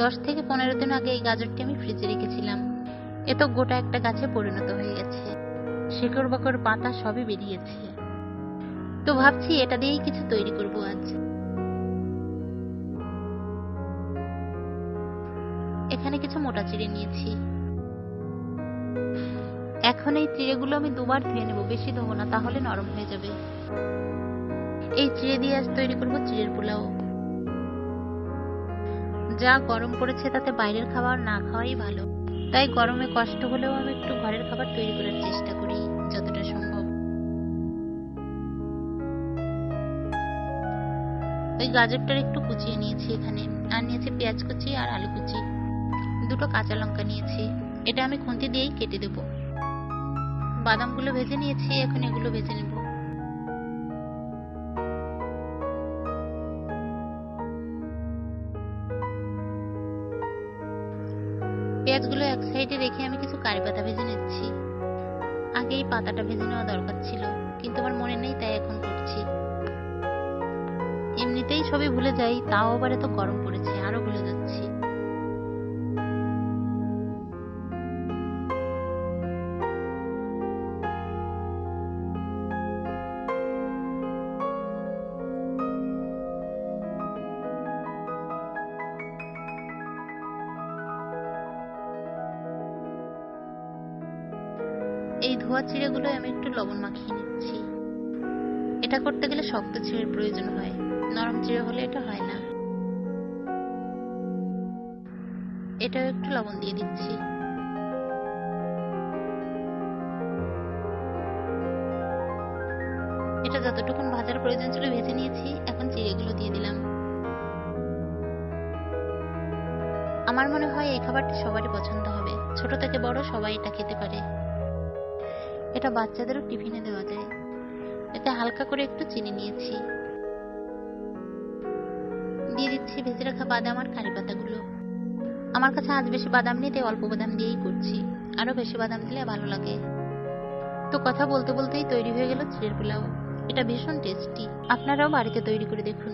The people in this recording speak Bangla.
দশ থেকে পনেরো দিন আগে এই গাজরটি আমি ফ্রিজে রেখেছিলাম। এ তো গোটা একটা গাছে পরিণত হয়ে গেছে। শেকড় বাকড়, পাতা সবই বেরিয়েছে। তো ভাবছি এটা দিয়েই কিছু তৈরি করব আজ। এখানে কিছু মোটা চিড়ে নিয়েছি। এখন এই চিড়েগুলো আমি দুবার ধুয়ে নেব, বেশি ধোবো না, তাহলে নরম হয়ে যাবে। এই চিড়ে দিয়ে আজ তৈরি করব চিড়ের পোলাও। যা গরম পড়েছে তাতে বাইরের খাবার না খাওয়াই ভালো। তাই গরমে কষ্ট হলেও আমি একটু ঘরের খাবার তৈরি করার চেষ্টা করি, যতটা সম্ভব। ওই গাজরটার একটু কুচিয়ে নিয়েছি এখানে, আর নিয়েছি পেঁয়াজ কুচি আর আলু কুচি। দুটো কাঁচা লঙ্কা নিয়েছি, এটা আমি খুন্তি দিয়েই কেটে দেব। বাদামগুলো ভেজে নিয়েছি, এখন এগুলো ভেজে নেব। পেঁয়াজগুলো এক সাইডে রেখে আমি কিছু কারি পাতা ভেজে নিচ্ছি। আগে এই পাতাটা ভেজে নেওয়া দরকার ছিল, কিন্তু আমার মনে নেই তাই এখন করছি। এমনিতেই সবই ভুলে যাই, তাও আবার এত গরম পড়েছে, আরও ভুলে যাচ্ছি। এই ধোয়া চিড়েগুলো আমি একটু লবণ মাখিয়ে নিচ্ছি। এটা করতে গেলে শক্ত চিড়ের প্রয়োজন হয়। নরম চিড়ে হলে এটা হয় না। এটাও একটু লবণ দিয়ে দিচ্ছি। এটা যতটুকুন ভাজার প্রয়োজন ছিল ভেজে নিয়েছি, এখন চিড়েগুলো দিয়ে দিলাম। আমার মনে হয় এই খাবারটি সবারই পছন্দ হবে। ছোট থেকে বড় সবাই এটা খেতে পারে। এটা বাচ্চাদেরও টিফিনে দেওয়া যায় এতে হালকা করে একটু চিনি নিয়েছি। দিয়ে দিচ্ছি ভেজে রাখা বাদাম আর কারি পাতাগুলো। আমার কাছে আজ বেশি বাদাম নেই, তাই অল্প বাদাম দিয়েই করছি। আরও বেশি বাদাম দিলে ভালো লাগে। তো কথা বলতে বলতেই তৈরি হয়ে গেল চিড়ের পোলাও। এটা ভীষণ টেস্টি আপনারাও বাড়িতে তৈরি করে দেখুন।